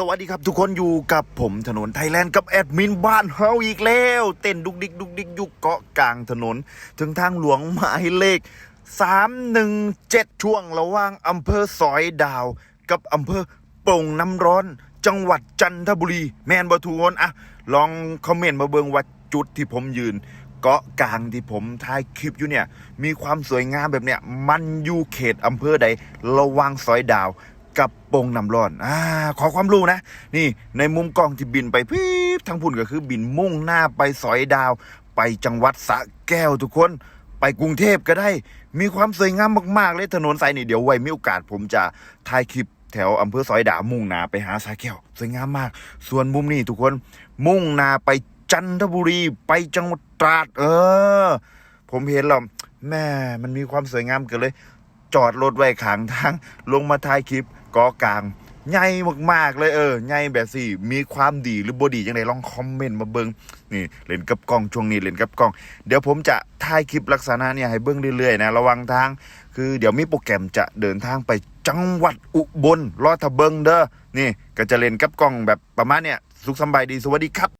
สวัสดีครับทุกคนอยู่กับผมถนนไทยแลนด์กับแอดมินบ้านเฮาอีกแล้ว เต้นดุกดิกดุกดิกอยู่เกาะกลางถนน ถึงทางหลวงหมายเลข 317 ช่วงระหว่างอำเภอสอยดาว กับอำเภอโป่งน้ำร้อน จังหวัดจันทบุรี แมนบอทูนอะลองคอมเมนต์มาเบิงว่าจุดที่ผมยืน เกาะกลางที่ผมถ่ายคลิปอยู่เนี่ย มีความสวยงามแบบเนี้ยมันอยู่เขตอำเภอใดระหว่างซอยดาว กับโป่งน้ำร้อนอ่าขอความรู้นะ นี่ในมุมกล้องที่บินไปพีบทั้งพุ่นก็คือบินมุ่งหน้าไปสอยดาว ไปจังหวัดสระแก้วทุกคน ไปกรุงเทพก็ได้ มีความสวยงามมากๆเลยถนนสายนี้เดี๋ยวไว้มีโอกาสผมจะถ่ายคลิปแถวอำเภอสอยดาวมุ่งหน้าไปหาสะแก้วสวยงามมาก ส่วนมุมนี้ทุกคน มุ่งหน้าไปจันทบุรีไปจังหวัดตราด เออ ผมเห็นแล้วแม่มันมีความสวยงามเกินเลย จอดรถไว้ขางทาง ลงมาถ่ายคลิปกอกลางใหญ่มากๆเลยเออใหญ่แบบสี่มีความดีหรือบอดียังไงลองคอมเมนต์มาเบิงนี่เล่นกับกล้องช่วงนี้เล่นกับกล้อง เดี๋ยวผมจะถ่ายคลิปลักษณะเนี่ยให้เบิ้งเรื่อยๆนะระวังทาง คือเดี๋ยวมีโปรแกรมจะเดินทางไปจังหวัดอุบลรอทะเบิงเด้อนี่ก็จะเล่นกับกล้องแบบประมาณเนี่ยสุขสบายดีสวัสดีครับ